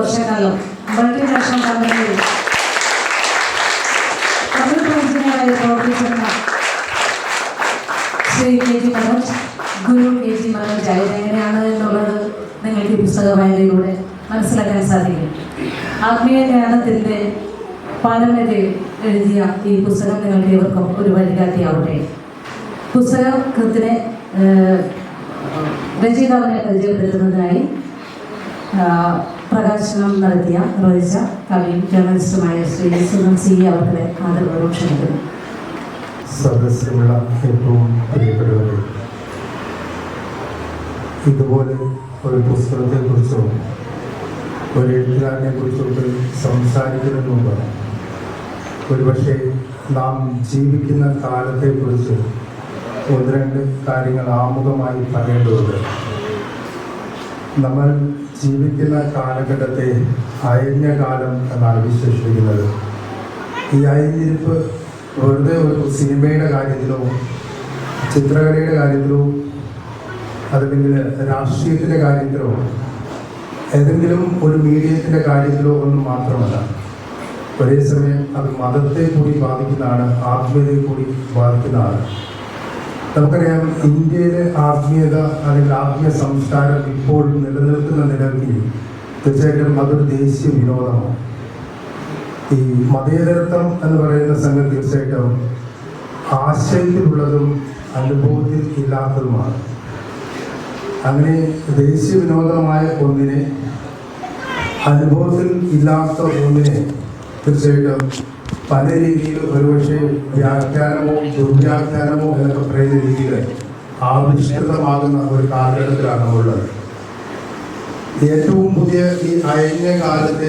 വർഷക്കാലം. മൾട്ടിനാഷണൽ കമ്പനിയിൽ എഞ്ചിനീയറായി പ്രവർത്തിച്ചിരുന്ന ശ്രീ കെ ജി മനോജ് ഗുരു കെ ജി മനോജ് ആയത് എങ്ങനെയാണ് എന്നുള്ളത് നിങ്ങൾക്ക് പുസ്തക വായനയിലൂടെ മനസ്സിലാക്കാൻ സാധിക്കും. ആത്മീയ ജ്ഞാനത്തിന്റെ പാലനരെ എഴുതിയ ഈ പുസ്തകം നിങ്ങൾക്ക് ഇവർക്കും ഒരു വഴികാട്ടിയാവട്ടെ. പുസ്തകത്തിനെ രചയിതാവിനെ പരിചയപ്പെടുത്തുന്നതിനായി പ്രകാശനം നടത്തിയ നിർവഹിച്ച കവിയും ജേർണലിസ്റ്റുമായ ശ്രീ സുനം സി അവരുടെ ആദരവോടും ക്ഷണിക്കുന്നു. സദസ്സിലുള്ള ഏറ്റവും പ്രിയപ്പെട്ടവരെ ഇതുപോലെ ഒരു പുസ്തകത്തെക്കുറിച്ചോ ഒരു എഴുത്തുകാരനെ കുറിച്ചൊക്കെ സംസാരിക്കുന്നതിന് മുമ്പ് ഒരുപക്ഷെ നാം ജീവിക്കുന്ന കാലത്തെക്കുറിച്ച് ഒന്ന് രണ്ട് കാര്യങ്ങൾ ആമുഖമായി പറയേണ്ടതുണ്ട്. നമ്മൾ ജീവിക്കുന്ന കാലഘട്ടത്തെ അയഞ്ഞ കാലം എന്നാണ് വിശേഷിപ്പിക്കുന്നത്. ഈ അയഞ്ഞിരിപ്പ് വെറുതെ ഒരു സിനിമയുടെ കാര്യത്തിലോ ചിത്രകലയുടെ കാര്യത്തിലോ അതല്ലെങ്കിൽ രാഷ്ട്രീയത്തിന്റെ കാര്യത്തിലോ ഏതെങ്കിലും ഒരു മീഡിയത്തിന്റെ കാര്യത്തിലോ ഒന്നും മാത്രമല്ല. ഒരേ സമയം അത് മതത്തെ കൂടി ബാധിക്കുന്നതാണ് ആത്മീയതയെ കൂടി ബാധിക്കുന്നതാണ്. നമുക്കറിയാം ഇന്ത്യയിലെ ആത്മീയത അല്ലെങ്കിൽ ആത്മീയ സംസ്കാരം ഇപ്പോൾ നിലനിൽക്കുന്ന നിലവിൽ തീർച്ചയായിട്ടും അതൊരു ദേശീയ വിനോദമാണ്. ഈ മതേതരത്വം എന്ന് പറയുന്ന സംഘം തീർച്ചയായിട്ടും ആശയത്തിലുള്ളതും അനുഭവത്തിൽ ഇല്ലാത്തതുമാണ്. അങ്ങനെ ദേശീയ വിനോദമായ ഒന്നിനെ അനുഭവത്തിൽ ഇല്ലാത്ത ഒന്നിനെ തീർച്ചയായിട്ടും പല രീതിയിൽ ഒരുപക്ഷെ വ്യാഖ്യാനമോ ദുർവ്യാഖ്യാനമോ എന്നൊക്കെ പറയുന്ന രീതിയിൽ ആവിഷ്കൃതമാകുന്ന ഒരു കാലഘട്ടത്തിലാണ് ഉള്ളത്. ഏറ്റവും പുതിയ ഈ അയഞ്ഞ കാലത്തെ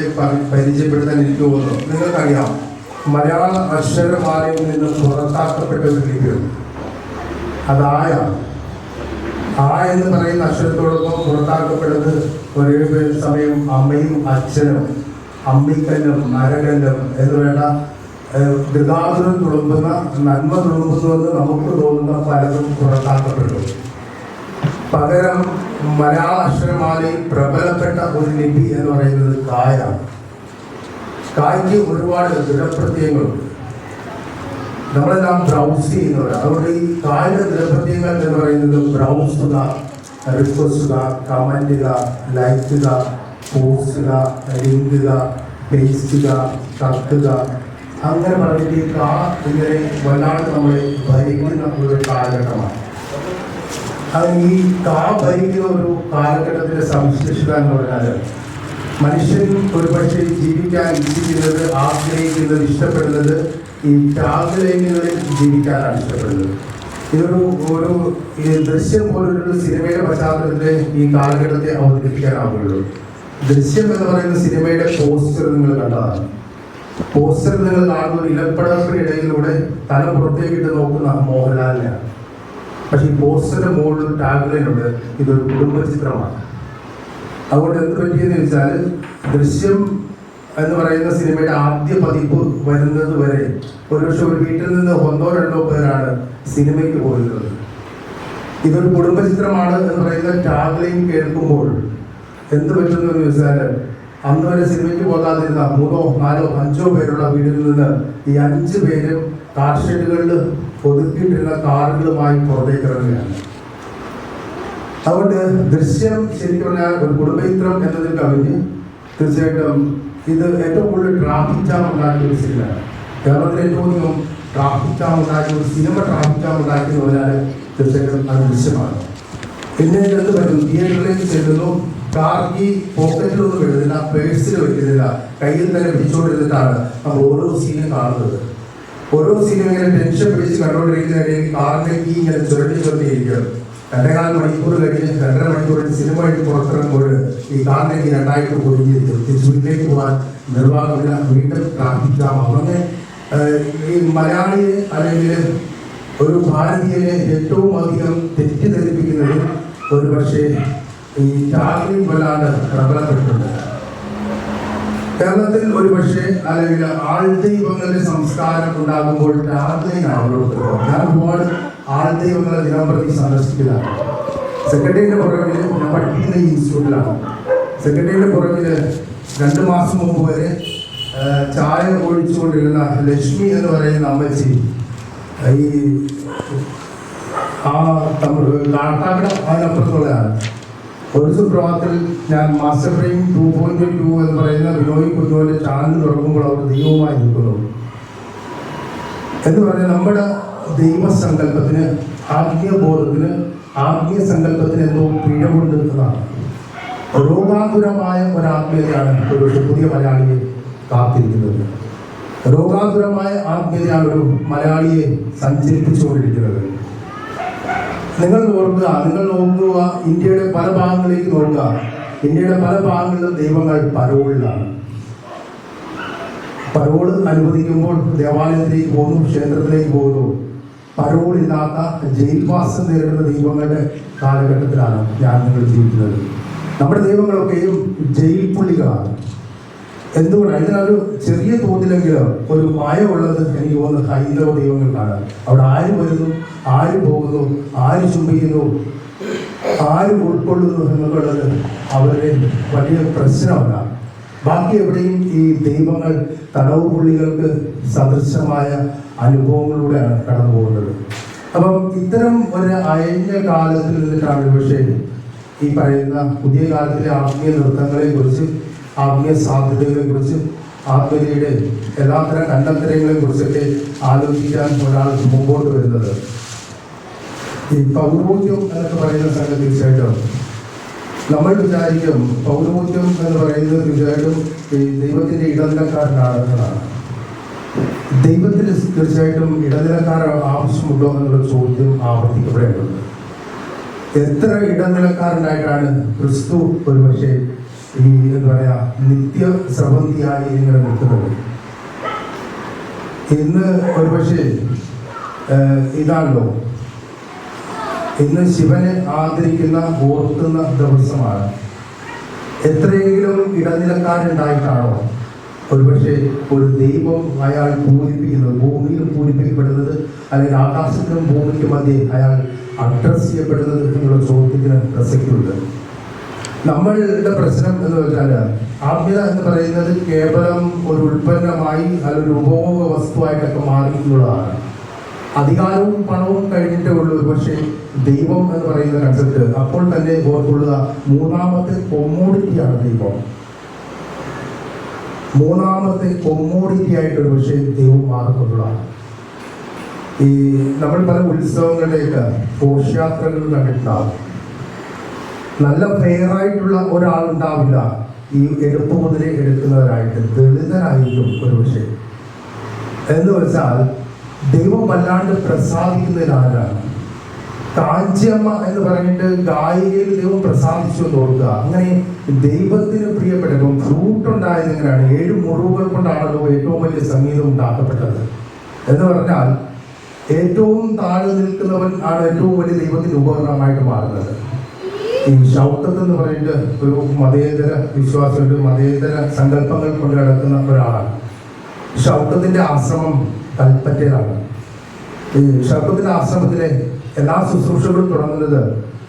പരിചയപ്പെടുത്താൻ എനിക്ക് തോന്നുന്നു. നിങ്ങൾക്കറിയാം മലയാള അക്ഷരമാലയിൽ നിന്ന് പുറത്താക്കപ്പെട്ട ഒരു ലിപിയുണ്ട് അതായ ആ എന്ന് പറയുന്ന അക്ഷരത്തോടൊപ്പം പുറത്താക്കപ്പെടുന്നത് ഒരേ സമയം അമ്മയും അച്ഛനും അമ്മിക്കല്ലും നരകല്ലും എന്ന് വേണ്ട ഗതാഗതം തുളുമ്പുന്ന നന്മ തുളുമ്പുന്നുവെന്ന് നമുക്ക് തോന്നുന്ന പലതും പുറത്താക്കപ്പെട്ടു. പകരം മലയാള അക്ഷരമാലയിൽ പ്രബലപ്പെട്ട ഒരു ലിപി എന്ന് പറയുന്നത് കായാണ് കായ്ക്ക് ഒരുപാട് ദൃഢപ്രത്യയങ്ങളുണ്ട്. നമ്മളെല്ലാം ബ്രൗസ് ചെയ്യുന്നവരാണ് അതുകൊണ്ട് ഈ കായിക ദൃഢപ്രത്യയങ്ങൾ എന്ന് പറയുന്നത് ബ്രൗസുക റിക്വസ്റ്റുക കമന്റുക ലൈക്കുക പോസ്റ്റുക ലിങ്കുക പേസ്റ്റുക കത്തുക അങ്ങനെ പറഞ്ഞിട്ട് ഈ കാ ഇങ്ങനെ വല്ലാണ്ട് നമ്മളെ ഭരിക്കുന്ന ഒരു കാലഘട്ടമാണ്. അത് ഈ കാ ഭരിക്കുന്ന ഒരു കാലഘട്ടത്തിന്റെ സവിശേഷത എന്ന് പറഞ്ഞാൽ മനുഷ്യൻ ഒരുപക്ഷെ ജീവിക്കാൻ ഇച്ഛിക്കുന്നത് ആഗ്രഹിക്കുന്നത് ഇഷ്ടപ്പെടുന്നത് ഈ ടാഗ്ലൈനുകളിൽ ജീവിക്കാനാണ് ഇഷ്ടപ്പെടുന്നത്. ഇതൊരു ഒരു ദൃശ്യം പോലൊരു സിനിമയുടെ പശ്ചാത്തലത്തിൽ ഈ കാലഘട്ടത്തെ അവതരിപ്പിക്കാനാവുകയുള്ളൂ ദൃശ്യം എന്ന് പറയുന്ന സിനിമയുടെ പോസ്റ്റർ നിങ്ങൾ കണ്ടതാണ്. പോസ്റ്റർ നിങ്ങൾ കാണുന്ന ഇടയിലൂടെ തല പുറത്തേക്കിട്ട് നോക്കുന്ന മോഹൻലാലിനെയാണ്. പക്ഷെ ഈ പോസ്റ്ററിന്റെ മുകളിൽ ടാഗ്ലൈനുണ്ട്. ഇതൊരു കുടുംബ ചിത്രമാണ് അതുകൊണ്ട് എന്ത് പറ്റിയെന്ന് വെച്ചാൽ ദൃശ്യം എന്ന് പറയുന്ന സിനിമയുടെ ആദ്യ പതിപ്പ് വരുന്നത് വരെ ഒരുപക്ഷെ ഒരു വീട്ടിൽ നിന്ന് ഒന്നോ രണ്ടോ പേരാണ് സിനിമയ്ക്ക് പോയിരുന്നത്. ഇതൊരു കുടുംബ ചിത്രമാണ് എന്ന് പറയുന്ന ടാഗ്ലൈൻ കേൾക്കുമ്പോൾ എന്ത് പറ്റുന്നു വെച്ചാൽ അന്ന് വരെ സിനിമയ്ക്ക് പോകാതിരുന്ന മൂന്നോ നാലോ അഞ്ചോ പേരുള്ള വീടുകളിൽ നിന്ന് ഈ അഞ്ച് പേരും കാർ ഷെഡുകളിൽ ഒതുക്കിയിട്ടിരുന്ന കാറുകളുമായി പുറത്തേക്ക് ഇറങ്ങുകയാണ്. അതുകൊണ്ട് ദൃശ്യം ശരിക്കും പറഞ്ഞാൽ ഒരു കുടുംബചിത്രം എന്നതിൽ കവിഞ്ഞ് തീർച്ചയായിട്ടും ഇത് ഏറ്റവും കൂടുതൽ ട്രാഫിക് ജാം ഉണ്ടാക്കിയ ഒരു സിനിമയാണ്. കേരളത്തിൽ ഏറ്റവും അധികം ട്രാഫിക് ജാം ഉണ്ടാക്കിയ ഒരു സിനിമ ട്രാഫിക് ജാം ഉണ്ടാക്കിയെന്ന് പറഞ്ഞാൽ തീർച്ചയായിട്ടും അത് ദൃശ്യമാണ്. പിന്നെ ഇതെന്ത് പറ്റും തിയേറ്ററിലേക്ക് ചെല്ലുന്നു. കാർ ഈ പോക്കറ്റിലൊന്നും എഴുതില്ല പേഴ്സിൽ വെക്കുന്നില്ല കയ്യിൽ തന്നെ പിടിച്ചുകൊണ്ടിരുന്നിട്ടാണ് നമ്മൾ ഓരോ സീനും കാണുന്നത്. ഓരോ സീനും ഇങ്ങനെ ടെൻഷൻ പിടിച്ച് കണ്ടുകൊണ്ടിരിക്കുന്നതിനിടയിൽ കാറിന്റെ കീ ഇങ്ങനെ ചുരണ്ടി ചുരണ്ടിയിരിക്കുകയാണ്. രണ്ടേകാൽ മണിക്കൂർ കഴിഞ്ഞ് രണ്ടര മണിക്കൂറിൽ സിനിമ കഴിഞ്ഞ് പുറത്തിറങ്ങുമ്പോൾ ഈ കാറിന്റെ കീ രണ്ടായിട്ട് പൊടിഞ്ഞിരിക്കും തിരിച്ചുവിലേക്ക് പോകാൻ നിർവാഹമില്ല. വീണ്ടും ട്രാഫിക് ജാം അങ്ങനെ ഈ മലയാളിയെ അല്ലെങ്കിൽ ഒരു ഭാരതീയനെ ഏറ്റവും അധികം തെറ്റിദ്ധരിപ്പിക്കുന്നത് ഒരു പക്ഷേ ഈ ടാഗ്ലിൻ വല്ലാണ്ട് പ്രബലപ്പെട്ടിട്ടുണ്ട്. കേരളത്തിൽ ഒരു പക്ഷേ അല്ലെങ്കിൽ ആൾദൈവങ്ങളുടെ സംസ്കാരം ഉണ്ടാകുമ്പോൾ ടാഗ്ലൈനാണ് അവരോട് ഞാൻ ഒരുപാട് ആൾദൈവങ്ങളെ ദിനം പ്രതി സന്ദർശിക്കുന്നതാണ്. സെക്രട്ടറിയുടെ പുറകിൽ ഞാൻ പഠിക്കുന്ന ഇൻസ്റ്റിറ്റ്യൂട്ടിലാണ്. സെക്രട്ടറിയുടെ പുറകിൽ രണ്ട് മാസം മുമ്പ് വരെ ചായ ഒഴിച്ചുകൊണ്ടിരുന്ന ലക്ഷ്മി എന്ന് പറയുന്ന അമ്മച്ചി ഈ ആ തമിഴ് കാട്ടാക്കട അതിനപ്പുറത്തുള്ളതാണ്. ഒരു സുപ്രഭാതത്തിൽ ഞാൻ master brain two point two എന്ന് പറയുന്ന വിനോയ് കുഞ്ഞുവിന്റെ ചാനൽ തുടങ്ങുമ്പോൾ അവർ ദൈവമായി നിൽക്കുന്നു. എന്ന് പറഞ്ഞാൽ നമ്മുടെ ദൈവസങ്കല്പത്തിന് ആത്മീയബോധത്തിന് ആത്മീയ സങ്കല്പത്തിന് എന്തോ പിഴവുണ്ട് എന്നതാണ് ഒരു ആത്മീയതയാണ് ഒരു പുതിയ മലയാളിയെ കാത്തിരിക്കുന്നത്. രോഗാതുരമായ ആത്മീയതയാണ് ഒരു മലയാളിയെ സഞ്ചരിപ്പിച്ചുകൊണ്ടിരിക്കുന്നത്. നിങ്ങൾ ഓർക്കുക നിങ്ങൾ നോക്കുക ഇന്ത്യയുടെ പല ഭാഗങ്ങളിലേക്ക് നോക്കുക. ഇന്ത്യയുടെ പല ഭാഗങ്ങളിലും ദൈവങ്ങൾ പരോളിലാണ്. പരോൾ അനുവദിക്കുമ്പോൾ ദേവാലയത്തിലേക്ക് പോകുന്നു ക്ഷേത്രത്തിലേക്ക് പോകുന്നു. പരോളില്ലാത്ത ജയിൽവാസം നേരിടുന്ന ദൈവങ്ങളുടെ കാലഘട്ടത്തിലാണ് ഞാൻ നിങ്ങൾ ജീവിക്കുന്നത്. നമ്മുടെ ദൈവങ്ങളൊക്കെയും ജയിൽ പുള്ളികളാണ് എന്തുകൊണ്ടാണ് അതിനൊരു ചെറിയ തോതിലെങ്കിലും ഒരു മയമുള്ളത് എനിക്ക് തോന്നുന്നു ഹൈന്ദവ ദൈവങ്ങൾക്കാണ്. അവിടെ ആര് വരുന്നു? ആര് പോകുന്നു? ആര് ചുംബിക്കുന്നു? ആര് ഉൾക്കൊള്ളുന്നു എന്നുള്ളത് അവരുടെ വലിയ പ്രശ്നമല്ല. ബാക്കി എവിടെയും ഈ ദൈവങ്ങൾ തടവ് പുള്ളികൾക്ക് സദൃശമായ അനുഭവങ്ങളിലൂടെയാണ് കടന്നു പോകുന്നത് അപ്പം ഇത്തരം ഒരു അയഞ്ഞ കാലത്തിൽ നിന്നിട്ടാണ് പക്ഷേ ഈ പറയുന്ന പുതിയ കാലത്തിലെ ആത്മീയ നൃത്തങ്ങളെ കുറിച്ച് ആത്മീയ സാധ്യതകളെ കുറിച്ചും ആത്മീയയുടെ എല്ലാത്തരം കണ്ടെത്തലങ്ങളെ കുറിച്ചൊക്കെ ആലോചിക്കാൻ ഒരാൾ മുമ്പോട്ട് വരുന്നത്. ഈ പൗരോഹിത്യം എന്നൊക്കെ പറയുന്ന സംഗതി തീർച്ചയായിട്ടും നമ്മൾ വിചാരിക്കും പൗരോഹിത്യം എന്ന് പറയുന്നത് തീർച്ചയായിട്ടും ഈ ദൈവത്തിന്റെ ഇടനിലക്കാരനാണ് ദൈവത്തിന് തീർച്ചയായിട്ടും ഇടനിലക്കാരൻ ആവശ്യമുണ്ടോ എന്നുള്ള ചോദ്യം ആവർത്തിക്കപ്പെടേണ്ടത് എത്ര ഇടനിലക്കാരനായിട്ടാണ് ക്രിസ്തു ഒരുപക്ഷെ ഈ എന്താ പറയാ നിത്യ സംബന്ധിയായി ഇങ്ങനെ നിൽക്കുന്നത്. ഇന്ന് ഒരുപക്ഷെ ഇതാണല്ലോ. ഇന്ന് ശിവനെ ആദരിക്കുന്ന ഓർക്കുന്ന ദിവസമാണ്. എത്രയെങ്കിലും ഇടനിലക്കാരുണ്ടായിട്ടാണോ? ഒരുപക്ഷെ ഒരു ദൈവം അയാൾ പൂരിപ്പിക്കുന്നത് ഭൂമിയിൽ പൂരിപ്പിക്കപ്പെടുന്നത് അല്ലെങ്കിൽ ആകാശത്തിനും ഭൂമിക്കും മധ്യേ അയാൾ അഡ്രസ് ചെയ്യപ്പെടുന്നത് എന്നുള്ള ചോദ്യത്തിന് പ്രസക്തിയുണ്ട്. നമ്മളുടെ പ്രശ്നം എന്ന് വെച്ചാൽ ആത്മീയത എന്ന് പറയുന്നത് കേവലം ഒരു ഉൽപ്പന്നമായി അതൊരു ഉപഭോഗ വസ്തുവായിട്ടൊക്കെ മാറിയിട്ടുള്ളതാണ്. അധികാരവും പണവും കഴിഞ്ഞിട്ടേ ഉള്ളൂ. പക്ഷേ ദൈവം എന്ന് പറയുന്ന കൺസെപ്റ്റ് അപ്പോൾ തന്നെ ഓർക്കൊള്ളുക മൂന്നാമത്തെ കൊമ്മോഡിറ്റിയാണ് ദൈവം. മൂന്നാമത്തെ കൊമ്മോഡിറ്റി ആയിട്ട് ഒരു പക്ഷേ ദൈവം മാറുന്നുള്ളതാണ്. ഈ നമ്മൾ പല ഉത്സവങ്ങളിലേക്ക് ഘോഷയാത്രകൾ കണ്ടിട്ടുണ്ടാവും. നല്ല ഫെയറായിട്ടുള്ള ഒരാളുണ്ടാവില്ല ഈ എടുപ്പ് മുതലേ എടുക്കുന്നവരായിട്ട് ദളിതരായിരിക്കും ഒരു പക്ഷേ എന്ന് വെച്ചാൽ ദൈവം വല്ലാണ്ട് പ്രസാദിക്കുന്നതിൽ ആരാണ്? കാഞ്ചിയമ്മ എന്ന് പറഞ്ഞിട്ട് ഗായികയിൽ ദൈവം പ്രസാദിച്ചു എന്ന് ഓർക്കുക. അങ്ങനെ ദൈവത്തിന് പ്രിയപ്പെട്ടപ്പം ഫ്രൂട്ട് ഉണ്ടായത് എങ്ങനെയാണ്? ഏഴ് മുറിവുകൾ കൊണ്ടാണല്ലോ ഏറ്റവും വലിയ സംഗീതം ഉണ്ടാക്കപ്പെട്ടത്. എന്ന് പറഞ്ഞാൽ ഏറ്റവും താഴെ നിൽക്കുന്നവൻ ആണ് ഏറ്റവും വലിയ ദൈവത്തിന്റെ ഉപകരണമായിട്ട് മാറുന്നത്. ഈ ഷൗക്കത്ത് എന്ന് പറയുന്നത് ഒരു മതേതര വിശ്വാസമുണ്ട് മതേതര സങ്കല്പങ്ങൾ കൊണ്ട് നടക്കുന്ന ഒരാളാണ്. ഷൗക്കത്തിന്റെ ആശ്രമം കൽപ്പറ്റയിലാണ്. ഈ ഷൗക്കത്തിന്റെ ആശ്രമത്തിലെ എല്ലാ ശുശ്രൂഷകളും തുടങ്ങുന്നത്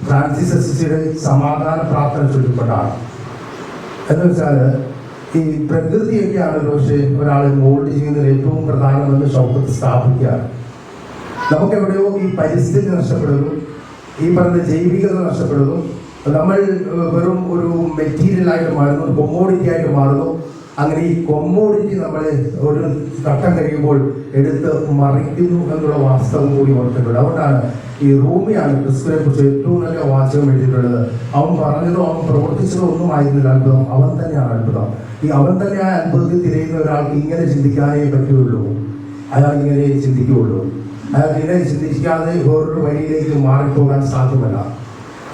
ഫ്രാൻസിസ് അസിസിയുടെ സമാധാന പ്രാർത്ഥന ചൊല്ലിക്കൊണ്ടാണ് എന്ന് വെച്ചാൽ ഈ പ്രകൃതിയൊക്കെയാണ് പക്ഷേ ഒരാൾ മോൾഡ് ചെയ്യുന്നതിൽ ഏറ്റവും പ്രധാനമെന്ന് ഷൗക്കത്ത് സ്ഥാപിക്കുകയാണ്. നമുക്ക് എവിടെയോ ഈ പരിസ്ഥിതി നഷ്ടപ്പെടുന്നു ഈ പറഞ്ഞ ജൈവികത നഷ്ടപ്പെടുന്നു നമ്മൾ വെറും ഒരു മെറ്റീരിയൽ ആയിട്ട് മാറുന്നു കൊമ്മോഡിറ്റി ആയിട്ട് മാറുന്നു. അങ്ങനെ ഈ കൊമ്മോഡിറ്റി നമ്മൾ ഒരു ഘട്ടം കഴിയുമ്പോൾ എടുത്ത് മറിക്കുന്നു എന്നുള്ള വാസ്തവം കൂടി ഓർത്തിട്ടുണ്ട് അതുകൊണ്ടാണ് ഈ റൂമിയാണ് ക്രിസ്തുവിനെ കുറിച്ച് ഏറ്റവും നല്ല വാചകം എഴുതിയിട്ടുള്ളത്. അവൻ പറഞ്ഞതോ അവൻ പ്രവർത്തിച്ചതോ ഒന്നും ആയിരുന്നില്ല അത്ഭുതം. അവൻ തന്നെയാണ് അത്ഭുതം. ഈ അവൻ തന്നെ ആ അത്ഭുതത്തിൽ തിരയുന്ന ഒരാൾക്ക് ഇങ്ങനെ ചിന്തിക്കാനേ പറ്റുകയുള്ളൂ അയാൾ ഇങ്ങനെ ചിന്തിക്കുകയുള്ളൂ. അയാൾ ഇങ്ങനെ ചിന്തിക്കാതെ വേറൊരു വഴിയിലേക്ക് മാറിപ്പോകാൻ സാധ്യമല്ല.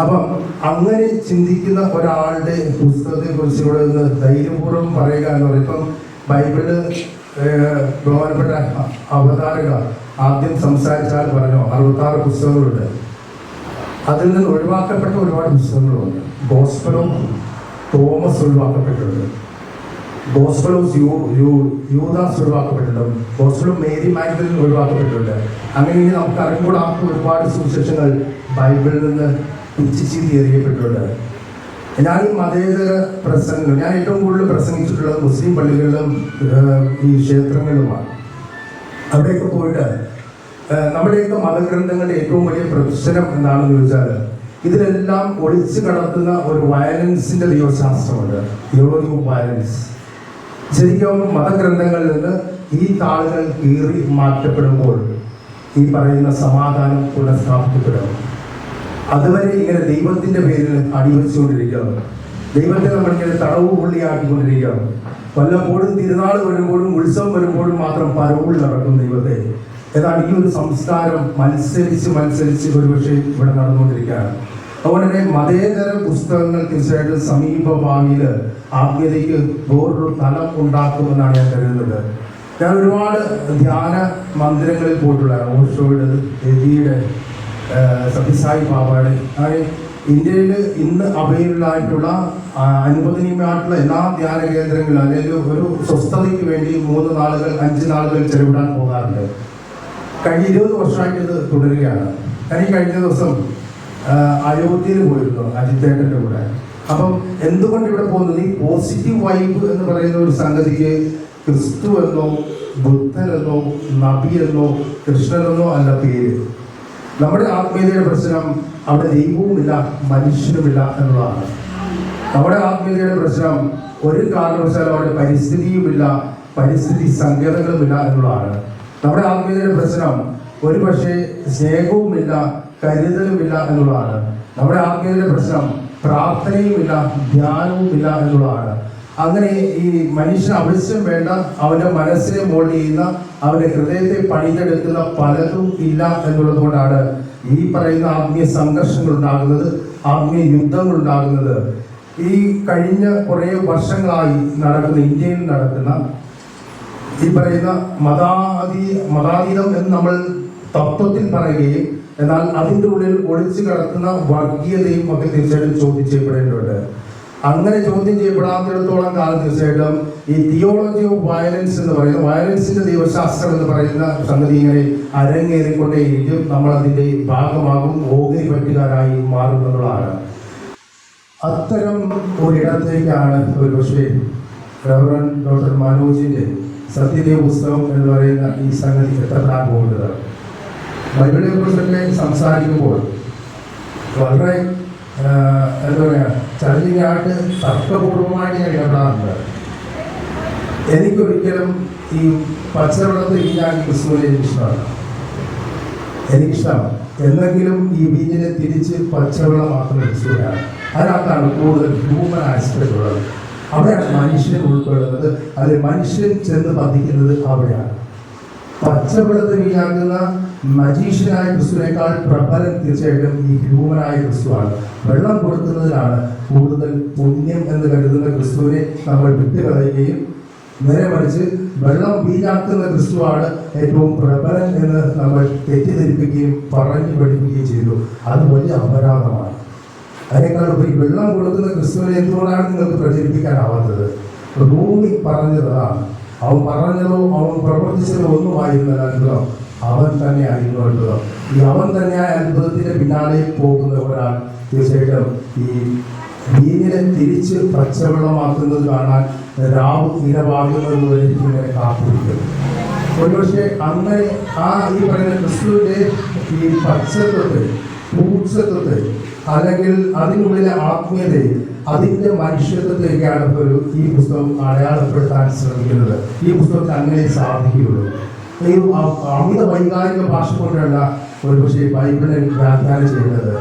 അപ്പം അങ്ങനെ ചിന്തിക്കുന്ന ഒരാളുടെ പുസ്തകത്തെ കുറിച്ച് ഇവിടെ നിന്ന് ധൈര്യപൂർവം പറയുക എന്ന് പറയും ഇപ്പം ബൈബിൾ ബഹുമാനപ്പെട്ട അവതാരക ആദ്യം സംസാരിച്ചാൽ പറഞ്ഞു അറുപത്താറ് പുസ്തകങ്ങളുണ്ട്. അതിൽ നിന്ന് ഒഴിവാക്കപ്പെട്ട ഒരുപാട് പുസ്തകങ്ങളുണ്ട്. ഗോസ്പലും തോമസ് ഒഴിവാക്കപ്പെട്ടിട്ടുണ്ട്. ഗോസ്പലോസ് യൂ യൂ യൂദാസ് ഒഴിവാക്കപ്പെട്ടിട്ടുണ്ട്. ഗോസ്പലും മേരി മാഗ്ദലിൻ ഒഴിവാക്കപ്പെട്ടിട്ടുണ്ട്. അങ്ങനെ നമുക്ക് അറിഞ്ഞുകൂടാത്ത ഒരുപാട് സുവിശേഷങ്ങൾ ബൈബിളിൽ നിന്ന് പിച്ചിച്ചീതി എറിയപ്പെട്ടിട്ടുണ്ട് ഞാൻ ഈ മതേതര പ്രസംഗങ്ങൾ ഞാൻ ഏറ്റവും കൂടുതൽ പ്രസംഗിച്ചിട്ടുള്ളത് മുസ്ലിം പള്ളികളിലും ഈ ക്ഷേത്രങ്ങളിലുമാണ്. അവിടെയൊക്കെ പോയിട്ട് നമ്മുടെയൊക്കെ മതഗ്രന്ഥങ്ങളുടെ ഏറ്റവും വലിയ പ്രദർശനം എന്താണെന്ന് ചോദിച്ചാൽ ഇതിലെല്ലാം ഒളിച്ചു കടത്തുന്ന ഒരു വയലൻസിന്റെ ദൈവശാസ്ത്രമുണ്ട്. ഓഫ് വയലൻസ് ശരിക്കും മതഗ്രന്ഥങ്ങളിൽ നിന്ന് ഈ താളുകൾ കീറി മാറ്റപ്പെടുമ്പോൾ ഈ പറയുന്ന സമാധാനം പുനഃസ്ഥാപിക്കപ്പെടും. അതുവരെ ഇങ്ങനെ ദൈവത്തിന്റെ പേരിൽ അടിവരിച്ചുകൊണ്ടിരിക്കുകയാണ് ദൈവത്തെ നമ്മൾ ഇങ്ങനെ തടവ് പുള്ളിയാക്കിക്കൊണ്ടിരിക്കുകയാണ്. വല്ലപ്പോഴും തിരുനാൾ വരുമ്പോഴും ഉത്സവം വരുമ്പോഴും മാത്രം പരവുള്ളിൽ നടക്കും ദൈവത്തെ. ഏതാണ് ഈ ഒരു സംസ്കാരം മത്സരിച്ച് മത്സരിച്ച് ഒരുപക്ഷെ ഇവിടെ നടന്നുകൊണ്ടിരിക്കുകയാണ്. അതുകൊണ്ട് തന്നെ മതേതര പുസ്തകങ്ങൾ തീർച്ചയായിട്ടും സമീപ ഭാവിയിൽ ആത്മീയതയ്ക്ക് വേറൊരു തലം ഉണ്ടാക്കുമെന്നാണ് ഞാൻ കരുതുന്നത്. ഞാൻ ഒരുപാട് ധ്യാന മന്ദിരങ്ങളിൽ പോയിട്ടുള്ള ഓഷോയുടെ രതിയുടെ സത്യസായി ബാബയുടെ അങ്ങനെ ഇന്ത്യയിൽ ഇന്ന് അവൈലബിളായിട്ടുള്ള ആ, അനുവദനീയമായിട്ടുള്ള എല്ലാ ധ്യാന കേന്ദ്രങ്ങളും അല്ലെങ്കിൽ ഒരു സ്വസ്ഥതയ്ക്ക് വേണ്ടി മൂന്ന് നാളുകൾ അഞ്ച് നാളുകൾ ചെലവിടാൻ പോകാറുണ്ട്. കഴിഞ്ഞ ഇരുപത് വർഷമായിട്ട് ഇത് തുടരുകയാണ്. ഞാൻ ഈ കഴിഞ്ഞ ദിവസം അയോധ്യയിൽ പോയിരുന്നു അജിത്തേട്ടന്റെ കൂടെ. അപ്പം എന്തുകൊണ്ട് ഇവിടെ പോകുന്നത്? ഈ പോസിറ്റീവ് വൈബ് എന്ന് പറയുന്ന ഒരു സംഗതിക്ക് ക്രിസ്തു എന്നോ ബുദ്ധനെന്നോ നബി എന്നോ കൃഷ്ണനെന്നോ അല്ല പേര്. നമ്മുടെ ആത്മീയതയുടെ പ്രശ്നം അവിടെ ദൈവവുമില്ല മനുഷ്യനുമില്ല എന്നുള്ളതാണ്. നമ്മുടെ ആത്മീയതയുടെ പ്രശ്നം ഒരു കാരണവശാലും അവിടെ പരിസ്ഥിതിയുമില്ല പരിസ്ഥിതി സങ്കേതങ്ങളുമില്ല എന്നുള്ളതാണ്. നമ്മുടെ ആത്മീയതയുടെ പ്രശ്നം ഒരു പക്ഷേ സ്നേഹവുമില്ല കരുതലുമില്ല എന്നുള്ളതാണ്. നമ്മുടെ ആത്മീയതയുടെ പ്രശ്നം പ്രാർത്ഥനയുമില്ല ധ്യാനവുമില്ല എന്നുള്ളതാണ്. അങ്ങനെ ഈ മനുഷ്യൻ ആവശ്യം വേണ്ട അവന്റെ മനസ്സിനെ മോൾഡ് ചെയ്യുന്ന അവന്റെ ഹൃദയത്തെ പണിതെടുക്കുന്ന പലതും ഇല്ല എന്നുള്ളത് കൊണ്ടാണ് ഈ പറയുന്ന ആത്മീയ സംഘർഷങ്ങൾ ഉണ്ടാകുന്നത് ആത്മീയ യുദ്ധങ്ങൾ ഉണ്ടാകുന്നത്. ഈ കഴിഞ്ഞ കുറേ വർഷങ്ങളായി നടക്കുന്ന ഇന്ത്യയിൽ നടക്കുന്ന ഈ പറയുന്ന മതാതി മതാതീതം എന്ന് നമ്മൾ തത്വത്തിൽ പറയുകയും എന്നാൽ അതിന്റെ ഉള്ളിൽ ഒളിച്ചു കിടക്കുന്ന വർഗീയതയും ഒക്കെ തീർച്ചയായിട്ടും ചോദ്യം ചെയ്യപ്പെടേണ്ടതുണ്ട്. അങ്ങനെ ചോദ്യം ചെയ്യപ്പെടാത്തിടത്തോളം കാലം തീർച്ചയായിട്ടും ഈ തിയോളജി ഓഫ് വയലൻസ് എന്ന് പറയുന്ന വയലൻസിന്റെ ദൈവശാസ്ത്രം എന്ന് പറയുന്ന സംഗതി ഇങ്ങനെ അരങ്ങേറിക്കൊണ്ടേയിരിക്കും. നമ്മൾ അതിന്റെ ഭാഗമാകും. ഓഹരി പറ്റുകാരായി മാറുന്നതാണ് അത്തരം ഒരിടത്തേക്കാണ് ഒരു പക്ഷേ റവറൻ ഡോക്ടർ മനോജിന്റെ സത്യദേവ പുസ്തകം എന്ന് പറയുന്ന ഈ സംഗതി എത്തപ്പെടാൻ പോകുന്നത്. ബൈബിളിനെ കുറിച്ചൊക്കെ സംസാരിക്കുമ്പോൾ വളരെ എന്താ പറയുക ചലഞ്ചിങ് ആയിട്ട് തർക്കപൂർവമായിട്ട് ഞാൻ ഇടപെടാറുണ്ട്. എനിക്കൊരിക്കലും ഈ പച്ചവെള്ളത്തിൽ വീഞ്ഞാൻ ക്രിസ്തുവിനെ ഇഷ്ടമാണ് എനിക്കിഷ്ടമാണ് എന്നെങ്കിലും ഈ ബീജിനെ തിരിച്ച് പച്ചവെള്ളം മാത്രം ക്രിസ്തുവിനാണ് അതിനകത്താണ് കൂടുതൽ ഹ്യൂമൻ ആസ്പെക്ട് ഉള്ളത്. അവിടെയാണ് മനുഷ്യൻ ഉൾപ്പെടുന്നത് അതിൽ മനുഷ്യൻ ചെന്ന് പതിക്കുന്നത് അവിടെയാണ്. പച്ചവെള്ളത്തിൽ വീഞ്ഞാക്കുന്ന മജീഷ്യനായ ക്രിസ്തുവിനേക്കാൾ പ്രബലൻ തീർച്ചയായിട്ടും ഈ ഹ്യൂമനായ ക്രിസ്തുവാണ്. വെള്ളം കൊടുക്കുന്നതിലാണ് കൂടുതൽ പുണ്യം എന്ന് കരുതുന്ന ക്രിസ്തുവിനെ നമ്മൾ വിട്ടുകളയുകയും നേരെ മറിച്ച് വെള്ളം വീഴാക്കുന്ന ക്രിസ്തുവാണ് ഏറ്റവും പ്രബലൻ എന്ന് നമ്മൾ തെറ്റിദ്ധരിപ്പിക്കുകയും പറഞ്ഞു പഠിപ്പിക്കുകയും ചെയ്തു. അത് വലിയ അപരാധമാണ്. അതിനേക്കാൾ ഉപരി വെള്ളം കൊടുക്കുന്ന ക്രിസ്തുവിനെ എന്തുകൊണ്ടാണ് നിങ്ങൾക്ക് പ്രചരിപ്പിക്കാനാവാത്തത്? ഭൂമി പറഞ്ഞതാണ്. അവൻ പറഞ്ഞതോ അവൻ പ്രവർത്തിച്ചതോ ഒന്നുമായിരുന്നില്ല അവൻ തന്നെയായിരുന്നു അത്ഭുതം ഈ അവൻ തന്നെയായ അത്ഭുതത്തിന്റെ പിന്നാലെ പോകുന്നവരാണ് തീർച്ചയായിട്ടും ഈ വീഞ്ഞിനെ തിരിച്ച് പച്ചവെള്ളമാക്കുന്നത് കാണാൻ രാവ് ഇരവാകുന്നത് വരെ ഇങ്ങനെ കാത്തിരിക്കും ഒരുപക്ഷെ അങ്ങനെ ആ ഈ പറയുന്ന ക്രിസ്തുവിന്റെ ഈ പച്ചത്വത്തെ പൂച്ചത്വത്തെ അല്ലെങ്കിൽ അതിനുള്ളിലെ ആത്മീയതയെ അതിന്റെ മനുഷ്യത്വത്തേക്കാണ് ഒരു ഈ പുസ്തകം അടയാളപ്പെടുത്താൻ ശ്രമിക്കുന്നത്. ഈ പുസ്തകത്തിൽ അങ്ങനെ സാധിക്കുകയുള്ളൂ. അ- അമിത വൈകാരിക ഭാഷ കൊണ്ടല്ല ഒരുപക്ഷെ ബൈബിളിനെ വ്യാഖ്യാനം ചെയ്യുന്നത്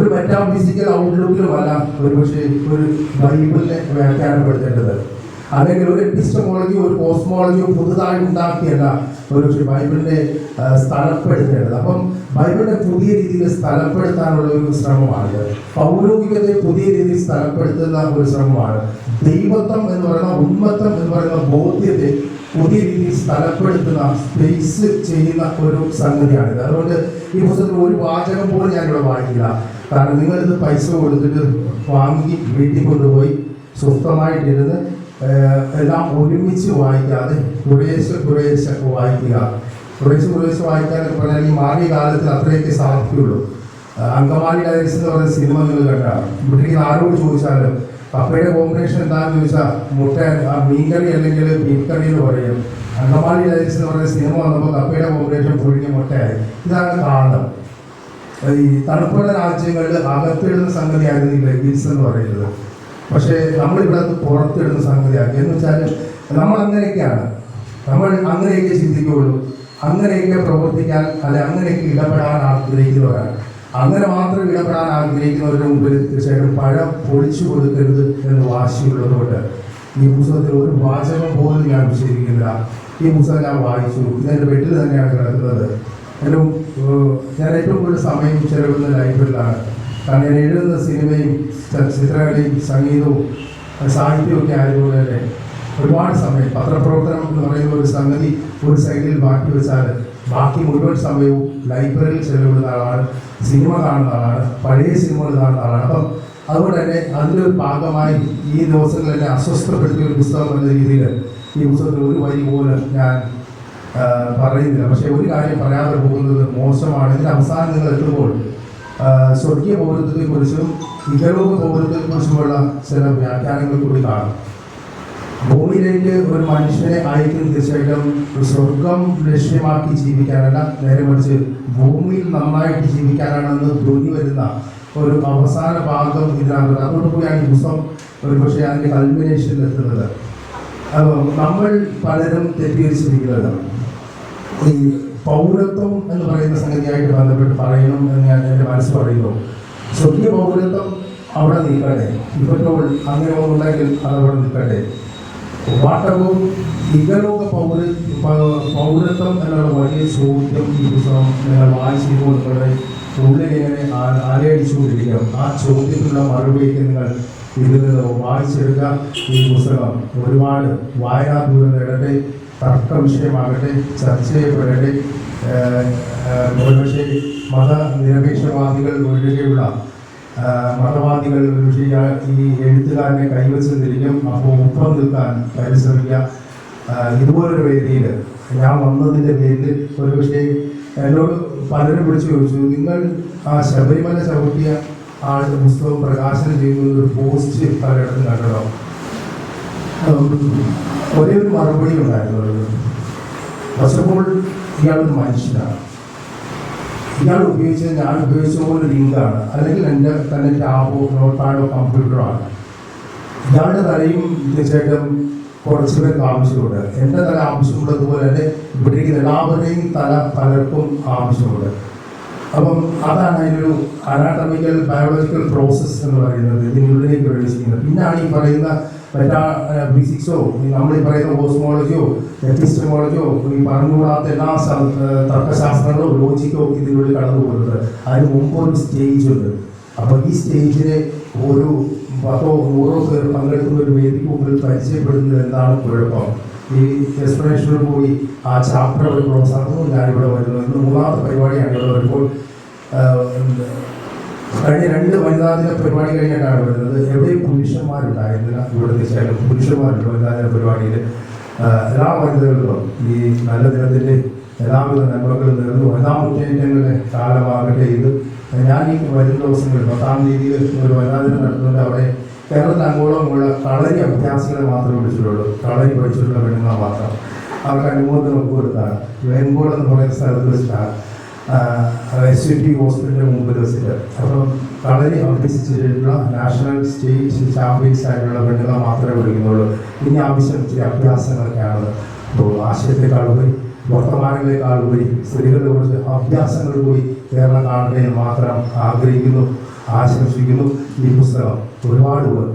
ഒരു മെറ്റാഫിസിക്കൽ ഔട്ട്ലുക്കിലുമല്ല ഒരുപക്ഷെ ഒരു പക്ഷേ ഒരു ബൈബിളിനെ വ്യാഖ്യാനപ്പെടുത്തേണ്ടത്. അല്ലെങ്കിൽ ഒരു എപ്പിസ്റ്റമോളജിയോ ഒരു കോസ്മോളജിയോ പുതുതായി ഉണ്ടാക്കിയല്ല ഒരുപക്ഷെ ബൈബിളിനെ സ്ഥലപ്പെടുത്തേണ്ടത്. അപ്പം ബൈബിളിനെ പുതിയ രീതിയിൽ സ്ഥലപ്പെടുത്താനുള്ള ഒരു ശ്രമമാണ്. പൗരോഗികത്തെ പുതിയ രീതിയിൽ സ്ഥലപ്പെടുത്തുന്ന ഒരു ശ്രമമാണ്. ദൈവത്വം എന്ന് പറയുന്ന ഉന്മത്തം എന്ന് പറയുന്ന ബോധ്യത്തെ പുതിയ രീതിയിൽ സ്ഥലപ്പെടുത്തുന്ന സ്പേസ് ചെയ്യുന്ന ഒരു സംഗതിയാണിത് അതുകൊണ്ട് ഈ പുസ്തകത്തിൽ ഒരു വാചകം പോലും ഞാനിവിടെ വായിക്കില്ല. കാരണം നിങ്ങളിത് പൈസ കൊടുത്തിട്ട് വാങ്ങി വീട്ടിൽ കൊണ്ടുപോയി സ്വസ്ഥമായിട്ടിരുന്ന് എല്ലാം ഒരുമിച്ച് വായിക്കാതെ കുറേശ്ശെ കുറേശ്ശെ വായിക്കുക. കുറേശ്ശെ കുറേശ്ശെ വായിക്കാനൊക്കെ പറഞ്ഞാൽ ഈ മാറിയ കാലത്തിൽ അത്രയൊക്കെ സാധിക്കുകയുള്ളൂ അങ്കമാലി ഡയറീസ് എന്ന് പറയുന്ന സിനിമ നിങ്ങൾ കണ്ടാണ് ഇവിടേക്ക് ആരോട് ചോദിച്ചാലും കപ്പയുടെ കോമ്പിനേഷൻ എന്താണെന്ന് ചോദിച്ചാൽ മുട്ട ആ മീൻകറി അല്ലെങ്കിൽ ബീഫ് കറി എന്ന് പറയും. അങ്കമാലി ഡയസ് എന്ന് പറയുന്ന സിനിമ വന്നപ്പോൾ കപ്പയുടെ കോമ്പിനേഷൻ പുഴുങ്ങിയ മുട്ടയായി. ഇതാണ് കാലം ഈ തണുപ്പുള്ള രാജ്യങ്ങളിൽ അകത്തിടുന്ന സംഗതിയായിരുന്നു ഈ ലെഗിൻസ് എന്ന് പറയുന്നത്. പക്ഷേ നമ്മളിവിടെ പുറത്തിടുന്ന സംഗതിയാക്കി എന്ന് വെച്ചാൽ നമ്മൾ അങ്ങനെയൊക്കെയാണ് നമ്മൾ അങ്ങനെയൊക്കെ ചിന്തിക്കുകയുള്ളൂ. അങ്ങനെയൊക്കെ പ്രവർത്തിക്കാൻ അല്ലെ അങ്ങനെയൊക്കെ ഇടപെടാൻ ആഗ്രഹിക്കുന്നവരാണ്. അങ്ങനെ മാത്രം ഇടപെടാൻ ആഗ്രഹിക്കുന്നവരുടെ മുമ്പിൽ തീർച്ചയായിട്ടും പഴം പൊളിച്ചു കൊടുക്കരുത് എന്ന് വാശിയുള്ളതുകൊണ്ട് ഈ പുസ്തകത്തിൽ ഒരു വാചകം പോലും ഞാൻ വിശ്വസിക്കുന്നില്ല ഈ പുസ്തകം ഞാൻ വായിച്ചു. ഇതെന്റെ വെട്ടിൽ തന്നെയാണ് കിടക്കുന്നത്. ഏഹ്, ഞാൻ ഏറ്റവും കൂടുതൽ സമയം ചെലവിടുന്ന ലൈബ്രറിയിലാണ്. കാരണം ഞാൻ എഴുതുന്ന സിനിമയും ചിത്രകലയും സംഗീതവും സാഹിത്യവും ഒക്കെ ആയതുകൊണ്ട് തന്നെ ഒരുപാട് സമയം പത്രപ്രവർത്തനം എന്ന് പറയുന്ന ഒരു സംഗതി ഒരു സൈഡിൽ ബാക്കി വെച്ചാൽ ബാക്കി മുഴുവൻ സമയവും ലൈബ്രറിയിൽ ചെലവിടുന്ന ആളാണ് സിനിമ കാണുന്ന ആളാണ് പഴയ സിനിമകൾ കാണുന്ന ആളാണ്. അപ്പം അതുകൊണ്ട് തന്നെ അതിന്റെ ഒരു ഭാഗമായി ഈ ദിവസങ്ങളിൽ എന്നെ അസ്വസ്ഥപ്പെടുത്തിയ ഒരു പുസ്തകം എന്ന രീതിയിൽ ഈ പുസ്തകത്തിൽ ഒരു വരി പോലും ഞാൻ പറയുന്നില്ല. പക്ഷേ ഒരു കാര്യം പറയാതെ പോകുന്നത് മോശമാണ്. ഇതിന്റെ അവസാനം നിങ്ങൾ എത്തുമ്പോൾ സ്വർഗീയ പൗരത്വത്തെക്കുറിച്ചും ഇഹലോക പൗരത്വത്തെക്കുറിച്ചുമുള്ള ചില വ്യാഖ്യാനങ്ങൾ കൂടി കാണും. ഭൂമിയിലേക്ക് ഒരു മനുഷ്യനെ അയക്കുന്നത് തീർച്ചയായിട്ടും സ്വർഗം ലക്ഷ്യമാക്കി ജീവിക്കാനല്ല. നേരെ മറിച്ച് ഭൂമിയിൽ നന്നായിട്ട് ജീവിക്കാനാണെന്ന് തോന്നി വരുന്ന ഒരു അവസാന ഭാഗം ഇതിനകത്ത്. അതോടുകൂടിയാണ് കൂടിയാണ് ഈ പുസ്തകം ഒരു പക്ഷേ അതിന്റെ കൽമിനേഷനിൽ എത്തുന്നത്. അപ്പം നമ്മൾ പലരും തെറ്റിദ്ധരിച്ചിരിക്കുന്നത്. ഈ പൗരത്വം എന്ന് പറയുന്ന സംഗതിയായിട്ട് ബന്ധപ്പെട്ട് പറയണം എന്ന് ഞാൻ എന്റെ മനസ്സ് പറയുന്നു. സ്വർഗീയ പൗരത്വം അവിടെ നിൽക്കട്ടെ. ഇപ്പോൾ അങ്ങനെ ഒന്നുണ്ടെങ്കിൽ അത് അവിടെ നിൽക്കട്ടെ. വാട്ടവും ഇഹലോക പൗര പൗരത്വം എന്നുള്ള വലിയ ചോദ്യം ഈ പുസ്തകം നിങ്ങൾ വായിച്ചിരിക്കുമ്പോൾ നിങ്ങളുടെ ഉള്ളിൽ ഇങ്ങനെ ആ- ചോദ്യത്തിനുള്ള മറുപടിക്ക് നിങ്ങൾ ഇതിൽ നിന്ന് വായിച്ചെടുക്കുക. ഈ പുസ്തകം ഒരുപാട് വായനാദൂരം നേടട്ടെ തർക്ക വിഷയമാകട്ടെ ചർച്ച ചെയ്യപ്പെടട്ടെ. ഒരുപക്ഷെ മതനിരപേക്ഷവാദികൾ ഒഴികെയുള്ള മതവാദികൾ ഇയാൾ- ഈ എഴുത്തുകാരനെ കൈവച്ചിരിക്കും അപ്പോൾ ഒപ്പം നിൽക്കാൻ പരിശ്രമിക്കുക. ഇതുപോലൊരു വേദിയിൽ ഞാൻ വന്നതിന്റെ പേരിൽ ഒരു ഒരുപക്ഷെ എന്നോട് പലരും വിളിച്ചു ചോദിച്ചു നിങ്ങൾ ആ ശബരിമല ചവിട്ടിയ ആളുടെ പുസ്തകം പ്രകാശനം ചെയ്യുന്ന ഒരു പോസ്റ്റ് പലയിടത്തും കണ്ടോ ഒരേ ഒരു മറുപടി ഉണ്ടായിരുന്നു. ഫസ്റ്റ് ഓഫ് ഓൾ ഇയാൾ മനുഷ്യനാണ്. ഇയാൾ ഉപയോഗിച്ചത് ഞാൻ ഉപയോഗിച്ച പോലെ ലിങ്കാണ്. അല്ലെങ്കിൽ എന്റെ തന്നെ ടാബോ നോട്ട്പാഡോ കമ്പ്യൂട്ടറോ ആണ്. ഇയാളുടെ തലയും തീർച്ചയായിട്ടും കുറച്ച് പേർക്ക് ആവശ്യമുണ്ട്. എന്റെ തല ആവശ്യമുള്ളതുപോലെ തന്നെ ഇവിടേക്ക് എല്ലാവരുടെയും തല പലർക്കും ആവശ്യമുണ്ട്. അപ്പം അതാണ് അതിനൊരു അനാട്ടമിക്കൽ ബയോളജിക്കൽ പ്രോസസ്സ് എന്ന് പറയുന്നത്. ഇതിനുള്ളിലേക്ക് പ്രവേശിക്കുന്നത്. പിന്നാണ് ഈ പറയുന്ന മറ്റാ ഫിസിക്സോ നമ്മൾ ഈ പറയുന്ന കോസ്മോളജിയോ എപ്പിസ്റ്റമോളജിയോ ഈ പറഞ്ഞുകൂടാത്ത എല്ലാ തർക്കശാസ്ത്രങ്ങളോ ലോജിക്കോ ഇതിനുള്ളിൽ കടന്നു പോകുന്നത്. അതിന് മുമ്പ് ഒരു സ്റ്റേജ് ഉണ്ട്. അപ്പോൾ ഈ സ്റ്റേജിലെ ഒരു പത്തോ നൂറോ പേർ പങ്കെടുക്കുന്ന ഒരു വേദിക്ക് മുമ്പിൽ പരിചയപ്പെടുന്നത് എന്താണ് കുഴപ്പം? ഈ എക്സ്പ്ലനേഷനിൽ പോയി ആ ചാപ്റ്റർ ഒരു പ്രോത്സാഹനവും ഞാനിവിടെ വരുന്നു. ഇന്ന് മൂന്നാമത്തെ പരിപാടിയാണ് ഇവിടെ വരുമ്പോൾ കഴിഞ്ഞ രണ്ട് വനിതാ ദിന പരിപാടി കഴിഞ്ഞാണ് വരുന്നത്. എവിടെയും പുരുഷന്മാരുണ്ടായിരുന്നില്ല. ഇവിടെ തീർച്ചയായിട്ടും പുരുഷന്മാരുണ്ട് വനിതാ ദിന പരിപാടിയിൽ എല്ലാ വനിതകളിലും ഈ നല്ല ദിനത്തിന്റെ എല്ലാവിധ നന്മകളും നേർന്നു. വനിതാ മുന്നേറ്റങ്ങളുടെ കാലമാകട്ടെ ഇത്. ഞാൻ ഈ വരുന്ന ദിവസങ്ങളിൽ പത്താം തീയതി ഒരു വനിതാ ദിനം നടത്തുന്നുണ്ട്. അവിടെ കേരളത്തിൽ അങ്ങോളമുള്ള കളരി അഭ്യാസികളെ മാത്രമേ വിളിച്ചിട്ടുള്ളൂ. കളരി പഠിച്ചിട്ടുള്ള പെണ്ണുങ്ങൾ മാത്രം. അവർക്ക് അനുമോദനം കൊടുത്താണ്. വെങ്കോൾ എന്ന് പറയുന്ന സ്ഥലത്ത് വെച്ചിട്ടാണ്. എസ് ടി ഹോസ്പിറ്റലിന്റെ മുമ്പ് വെച്ചിട്ട് അപ്പം വളരെ അഭ്യസിച്ചിട്ടുള്ള നാഷണൽ സ്റ്റേറ്റ് ചാമ്പ്യൻസ് ആയിട്ടുള്ള പെണ്ണുങ്ങളെ മാത്രമേ വിളിക്കുന്നുള്ളൂ. ഇനി ആവശ്യം ഇച്ചിരി അഭ്യാസങ്ങളൊക്കെയാണ്. അപ്പോൾ ആശയത്തെക്കാൾ ഉപരി വർത്തമാനങ്ങളെക്കാൾ ഉപരി സ്ത്രീകളുടെ കുറച്ച് അഭ്യാസങ്ങൾ പോയി കേരളം എന്ന് മാത്രം ആഗ്രഹിക്കുന്നു ആശംസിക്കുന്നു. ഈ പുസ്തകം ഒരുപാട് പേർ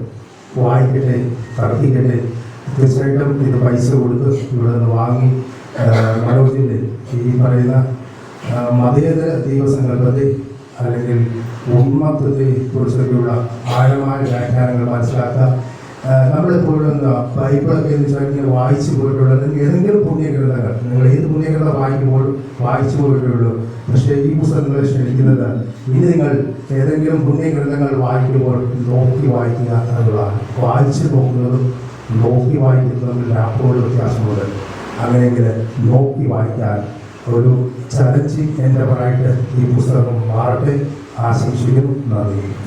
വായിക്കട്ടെ തർക്കിക്കട്ടെ തീർച്ചയായിട്ടും ഇത് പൈസ കൊടുത്ത് ഇവിടെ നിന്ന് വാങ്ങി മനോജിന്റെ ഈ പറയുന്ന മതേതര ദൈവസങ്കല്പത്തെ അല്ലെങ്കിൽ ഉന്മത്വത്തെ കുറിച്ചൊക്കെയുള്ള ആഴമായ വ്യാഖ്യാനങ്ങൾ മനസ്സിലാക്കുക. നമ്മളെപ്പോഴും എന്താ ബൈബിളൊക്കെ എന്ന് വെച്ചാൽ ഇങ്ങനെ വായിച്ചു പോയിട്ടുള്ള അല്ലെങ്കിൽ ഏതെങ്കിലും പുണ്യഗ്രന്ഥങ്ങൾ നിങ്ങൾ ഏത് പുണ്യഗ്രന്ഥം വായിക്കുമ്പോൾ വായിച്ചു പോയിട്ടുള്ളൂ. പക്ഷേ ഈ പുസ്തകങ്ങളെ ക്ഷണിക്കുന്നത് ഇനി നിങ്ങൾ ഏതെങ്കിലും പുണ്യഗ്രന്ഥങ്ങൾ വായിക്കുമ്പോൾ നോക്കി വായിക്കുക എന്നുള്ളതാണ്. വായിച്ചു പോകുന്നതും നോക്കി വായിക്കുന്നതും തമ്മിൽ രാപ്പോട് വ്യത്യാസമുണ്ട് അങ്ങനെയെങ്കിൽ നോക്കി വായിക്കാൻ ഒരു ചലഞ്ചിങ് എന്റർപ്രൈറ്റ് ഈ പുസ്തകം മാറട്ടെ. ആശംസിക്കുന്നു. നന്ദി.